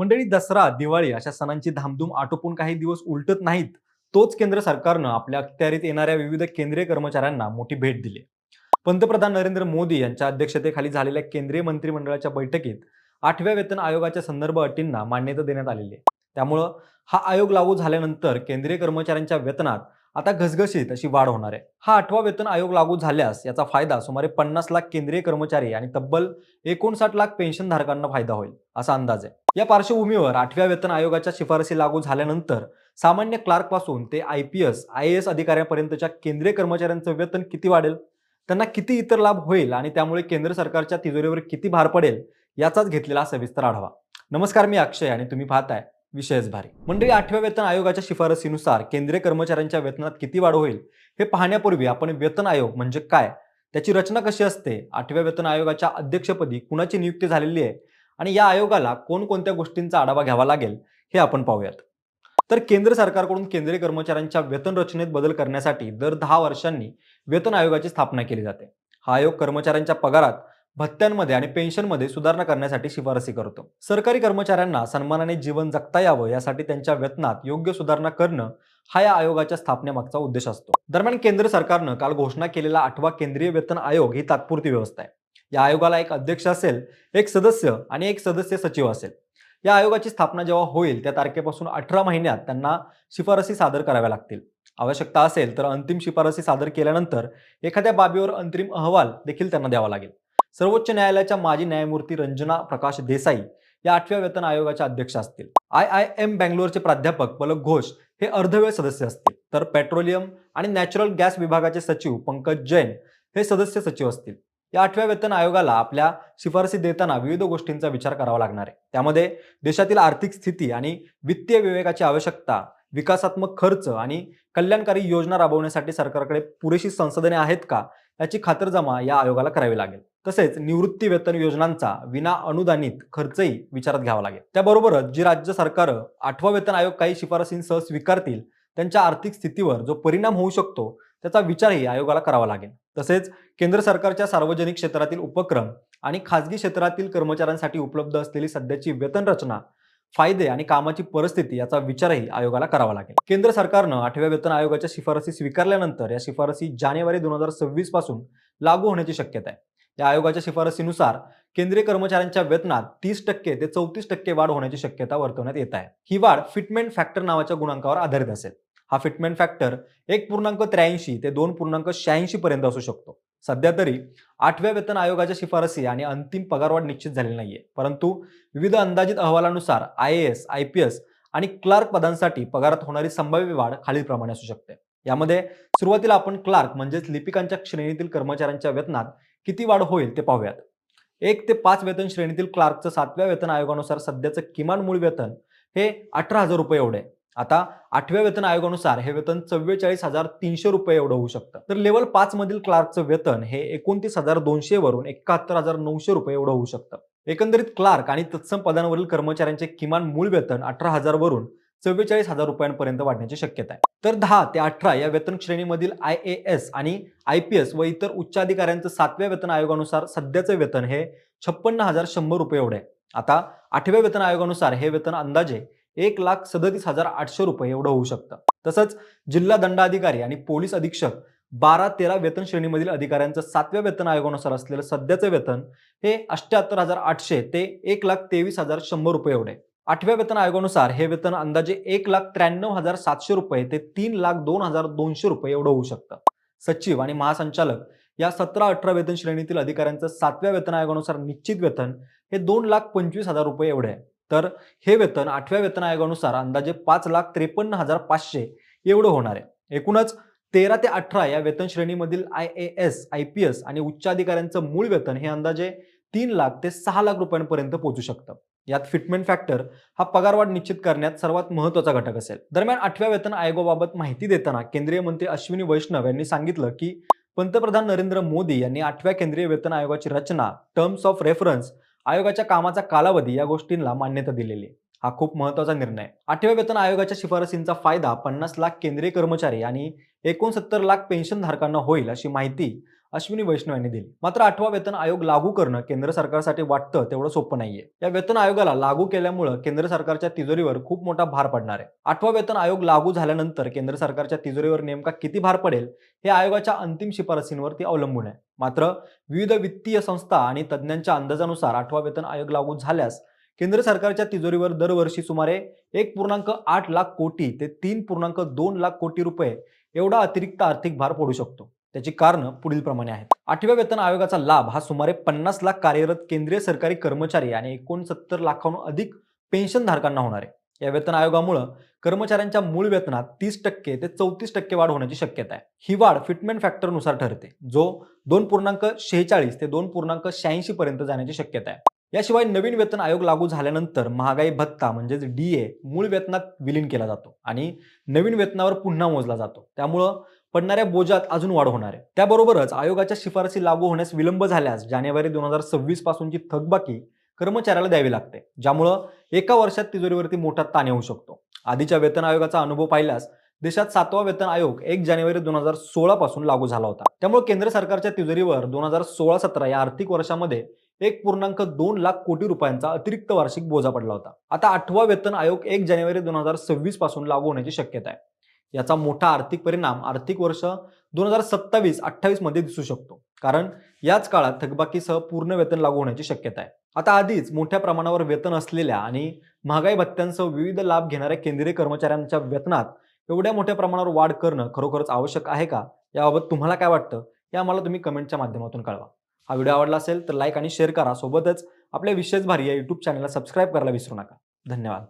मंडळी दसरा दिवाळी अशा सणांची धामधूम आटोपून काही दिवस उलटत नाहीत. तोच केंद्र सरकारनं आपल्या अखत्यारीत येणाऱ्या विविध केंद्रीय कर्मचाऱ्यांना मोठी भेट दिली. पंतप्रधान नरेंद्र मोदी यांच्या अध्यक्षतेखाली झालेल्या केंद्रीय मंत्रिमंडळाच्या बैठकीत आठव्या वेतन आयोगाच्या संदर्भ अटींना मान्यता देण्यात आलेली आहे. त्यामुळं हा आयोग लागू झाल्यानंतर केंद्रीय कर्मचाऱ्यांच्या वेतनात आता घसघशीत अशी वाढ होणार आहे. हा आठवा वेतन आयोग लागू झाल्यास याचा फायदा सुमारे पन्नास लाख केंद्रीय कर्मचारी आणि तब्बल एकोणसाठ लाख पेन्शनधारकांना फायदा होईल असा अंदाज आहे. या पार्श्वभूमीवर आठव्या वेतन आयोगाच्या शिफारसी लागू झाल्यानंतर सामान्य क्लार्कपासून ते I P S I A S अधिकाऱ्यांपर्यंतच्या केंद्रीय कर्मचाऱ्यांचं वेतन किती वाढेल? त्यांना किती इतर लाभ होईल आणि त्यामुळे केंद्र सरकारच्या तिजोरीवर किती भार पडेल? याचाच घेतलेला सविस्तर आढावा. नमस्कार मी अक्षय आणि तुम्ही पाहताय विषयच भारी. मंडळी आठव्या वेतन आयोगाच्या शिफारसीनुसार केंद्रीय कर्मचाऱ्यांच्या वेतनात किती वाढ होईल हे पाहण्यापूर्वी आपण वेतन आयोग म्हणजे काय त्याची रचना कशी असते आठव्या वेतन आयोगाच्या अध्यक्षपदी कुणाची नियुक्ती झालेली आहे आणि या आयोगाला कोणकोणत्या गोष्टींचा आढावा घ्यावा लागेल हे आपण पाहूयात. तर केंद्र सरकारकडून केंद्रीय कर्मचाऱ्यांच्या वेतन रचनेत बदल करण्यासाठी दर दहा वर्षांनी वेतन आयोगाची स्थापना केली जाते. हा आयोग कर्मचाऱ्यांच्या पगारात भत्त्यांमध्ये आणि पेन्शनमध्ये सुधारणा करण्यासाठी शिफारसी करतो. सरकारी कर्मचाऱ्यांना सन्मानाने जीवन जगता यावं यासाठी त्यांच्या वेतनात योग्य सुधारणा करणं हा या आयोगाच्या स्थापनेमागचा उद्देश असतो. दरम्यान केंद्र सरकारनं काल घोषणा केलेला आठवा केंद्रीय वेतन आयोग ही तात्पुरती व्यवस्था आहे. या आयोगाला एक अध्यक्ष असेल एक सदस्य आणि एक सदस्य सचिव असेल. या आयोगाची स्थापना जेव्हा होईल त्या तारखेपासून अठरा महिन्यात त्यांना शिफारसी सादर कराव्या लागतील. आवश्यकता असेल तर अंतिम शिफारसी सादर केल्यानंतर एखाद्या बाबीवर अंतरिम अहवाल देखील त्यांना द्यावा लागेल. सर्वोच्च न्यायालयाच्या माजी न्यायमूर्ती रंजना प्रकाश देसाई या आठव्या वेतन आयोगाच्या अध्यक्ष असतील. आय आय एम बँगलोरचे प्राध्यापक पलक घोष हे अर्धवेळ सदस्य असतील. तर पेट्रोलियम आणि नॅचरल गॅस विभागाचे सचिव पंकज जैन हे सदस्य सचिव असतील. या आठव्या वेतन आयोगाला आपल्या शिफारसी देताना विविध गोष्टींचा विचार करावा लागणार आहे. त्यामध्ये देशातील आर्थिक स्थिती आणि वित्तीय विवेकाची आवश्यकता विकासात्मक खर्च आणि कल्याणकारी योजना राबवण्यासाठी सरकारकडे पुरेशी संसाधने आहेत का याची खातरजमा या आयोगाला करावी लागेल. तसेच निवृत्ती वेतन योजनांचा विना अनुदानित खर्चही विचारात घ्यावा लागेल. त्याबरोबरच जी राज्य सरकार आठवा वेतन आयोग काही शिफारसींसह स्वीकारतील त्यांच्या आर्थिक स्थितीवर जो परिणाम होऊ शकतो त्याचा विचारही आयोगाला करावा लागेल. तसेच केंद्र सरकारच्या सार्वजनिक क्षेत्रातील उपक्रम आणि खाजगी क्षेत्रातील कर्मचाऱ्यांसाठी उपलब्ध असलेली सध्याची वेतन रचना फायदे आणि कामाची परिस्थिती याचा विचारही आयोगाला करावा लागेल. केंद्र सरकारनं आठव्या वेतन आयोगाच्या शिफारसी स्वीकारल्यानंतर या शिफारसी जानेवारी दोन हजार सव्वीसपासून लागू होण्याची शक्यता आहे. या आयोगाच्या शिफारसीनुसार केंद्रीय कर्मचाऱ्यांच्या वेतनात तीस टक्के ते चौतीस टक्के वाढ होण्याची शक्यता वर्तवण्यात येत आहे. ही वाढ फिटमेंट फॅक्टर नावाच्या गुणांकावर आधारित असेल. हा फिटमेंट फॅक्टर एक पूर्णांक त्र्याऐंशी ते दोन पूर्णांक शहाऐंशी पर्यंत असू शकतो. सध्या तरी आठव्या वेतन आयोगाच्या शिफारसी आणि अंतिम पगारवाढ निश्चित झालेली नाहीये. परंतु विविध अंदाजित अहवालानुसार I A S I P S आणि क्लार्क पदांसाठी पगारात होणारी संभाव्य वाढ खालीलप्रमाणे असू शकते. यामध्ये सुरुवातीला आपण क्लार्क म्हणजेच लिपिकांच्या श्रेणीतील कर्मचाऱ्यांच्या वेतनात किती वाढ होईल ते पाहूयात. एक ते पाच वेतन श्रेणीतील क्लार्कचं सातव्या वेतन आयोगानुसार सध्याचं किमान मूळ वेतन हे अठरा हजार रुपये एवढे. आहे. आता आठव्या वेतन आयोगानुसार हे वेतन चव्वेचाळीस हजार तीनशे रुपये एवढं होऊ शकतं. तर लेवल पाच मधील क्लार्कचं वेतन हे एकोणतीस हजार दोनशे वरून एकाहत्तर हजार नऊशे रुपये एवढं होऊ शकतं. एकंदरीत क्लार्क आणि तत्सम पदांवरील कर्मचाऱ्यांचे किमान मूळ वेतन अठरा हजार वरून चव्वेचाळीस हजार रुपयांपर्यंत वाढण्याची शक्यता आहे. तर दहा ते अठरा या वेतन श्रेणीमधील आय ए एस आणि आय पी एस व इतर उच्चाधिकाऱ्यांचं सातव्या वेतन आयोगानुसार सध्याचे वेतन हे छप्पन्न हजार शंभर रुपये एवढे आहे. आता आठव्या वेतन आयोगानुसार हे वेतन अंदाजे एक लाख सदतीस हजार आठशे रुपये एवढं होऊ शकतं. तसंच जिल्हा दंडाधिकारी आणि पोलीस अधीक्षक बारा तेरा वेतन श्रेणीमधील अधिकाऱ्यांचं सातव्या वेतन आयोगानुसार असलेलं सध्याचे वेतन हे अठ्ठ्याहत्तर हजार आठशे ते एक लाख तेवीस हजार शंभर रुपये एवढे आठव्या वेतन आयोगानुसार हे वेतन अंदाजे एक लाख त्र्याण्णव हजार सातशे रुपये ते तीन लाख दोन हजार दोनशे रुपये एवढं होऊ शकतं. सचिव आणि महासंचालक या सतरा अठरा वेतन श्रेणीतील अधिकाऱ्यांचं सातव्या वेतन आयोगानुसार निश्चित वेतन हे दोन लाख पंचवीस हजार रुपये एवढे आहे. तर हे वेतन आठव्या वेतन आयोगानुसार अंदाजे पाच लाख त्रेपन्न हजार पाचशे एवढं होणार आहे. एकूणच तेरा ते अठरा या वेतन श्रेणीमधील I A S I P S आणि उच्च अधिकाऱ्यांचं मूळ वेतन हे अंदाजे तीन लाख ते सहा लाख रुपयांपर्यंत पोहोचू शकतं. यात फिटमेंट फॅक्टर हा पगारवाढ निश्चित करण्यात सर्वात महत्त्वाचा घटक असेल. दरम्यान आठव्या वेतन आयोगाबाबत माहिती देताना केंद्रीय मंत्री अश्विनी वैष्णव यांनी सांगितलं की पंतप्रधान नरेंद्र मोदी यांनी आठव्या केंद्रीय वेतन आयोगाची रचना टर्म्स ऑफ रेफरन्स आयोगाच्या कामाचा कालावधी या गोष्टींना मान्यता दिलेली आहे. हा खूप महत्त्वाचा निर्णय आठव्या वेतन आयोगाच्या शिफारसींचा फायदा पन्नास लाख केंद्रीय कर्मचारी आणि एकोणसत्तर लाख पेन्शनधारकांना होईल अशी माहिती अश्विनी वैष्णव यांनी दिली. मात्र आठवा वेतन आयोग लागू करणं केंद्र सरकारसाठी वाटतं तेवढं सोपं नाहीये. या वेतन आयोगाला लागू केल्यामुळं केंद्र सरकारच्या तिजोरीवर खूप मोठा भार पडणार आहे. आठवा वेतन आयोग लागू झाल्यानंतर केंद्र सरकारच्या तिजोरीवर नेमका किती भार पडेल हे आयोगाच्या अंतिम शिफारसींवरती अवलंबून आहे. मात्र विविध वित्तीय संस्था आणि तज्ज्ञांच्या अंदाजानुसार आठवा वेतन आयोग लागू झाल्यास केंद्र सरकारच्या तिजोरीवर दरवर्षी सुमारे एक पूर्णांक आठ लाख कोटी ते तीन पूर्णांक दोन लाख कोटी रुपये एवढा अतिरिक्त आर्थिक भार पडू शकतो. त्याची कारणं पुढील प्रमाणे आहेत. आठव्या वेतन आयोगाचा लाभ हा सुमारे पन्नास लाख कार्यरत केंद्रीय सरकारी कर्मचारी आणि एकोणसत्तर लाखांहून अधिक पेन्शन धारकांना होणार आहे. या वेतन आयोगामुळं कर्मचाऱ्यांच्या मूळ वेतनात तीस टक्के ते चौतीस टक्के वाढ होण्याची शक्यता आहे. ही वाढ फिटमेंट फॅक्टरनुसार ठरते जो दोन पूर्णांक शेहेचाळीस ते दोन पूर्णांक शहाऐंशी पर्यंत जाण्याची शक्यता आहे. याशिवाय नवीन वेतन आयोग लागू झाल्यानंतर महागाई भत्ता म्हणजेच डी ए मूळ वेतनात विलीन केला जातो आणि नवीन वेतनावर पुन्हा मोजला जातो. त्यामुळं पडणाऱ्या बोजात अजून वाढ होणार आहे. त्याबरोबरच आयोगाच्या शिफारसी लागू होण्यास विलंब झाल्यास जानेवारी दोन हजार सव्वीस पासूनची थकबाकी कर्मचाऱ्याला द्यावी लागते. ज्यामुळं एका वर्षात तिजोरीवरती मोठा ताण येऊ शकतो. आधीच्या वेतन आयोगाचा अनुभव पाहिल्यास देशात सातवा वेतन आयोग एक जानेवारी दोन हजार सोळा पासून लागू झाला होता. त्यामुळे केंद्र सरकारच्या तिजोरीवर दोन हजार सोळा सतरा या आर्थिक वर्षामध्ये एक पूर्णांक दोन लाख कोटी रुपयांचा अतिरिक्त वार्षिक बोजा पडला होता. आता आठवा वेतन आयोग एक जानेवारी दोन हजार सव्वीसपासून लागू होण्याची शक्यता आहे. याचा मोठा आर्थिक परिणाम आर्थिक वर्ष दोन हजार सत्तावीस अठ्ठावीसमध्ये दिसू शकतो. कारण याच काळात थकबाकीसह पूर्ण वेतन लागू होण्याची शक्यता आहे. आता आधीच मोठ्या प्रमाणावर वेतन असलेल्या आणि महागाई भत्त्यांसह विविध लाभ घेणाऱ्या केंद्रीय कर्मचाऱ्यांच्या वेतनात एवढ्या मोठ्या प्रमाणावर वाढ करणं खरोखरच आवश्यक आहे का? याबाबत तुम्हाला काय वाटतं? हे आम्हाला तुम्ही कमेंटच्या माध्यमातून कळवा. हा व्हिडिओ आवडला असेल तर लाईक आणि शेअर करा. सोबतच आपल्या विशेष भारी या युट्यूब चॅनलला सबस्क्राईब करायला विसरू नका. धन्यवाद.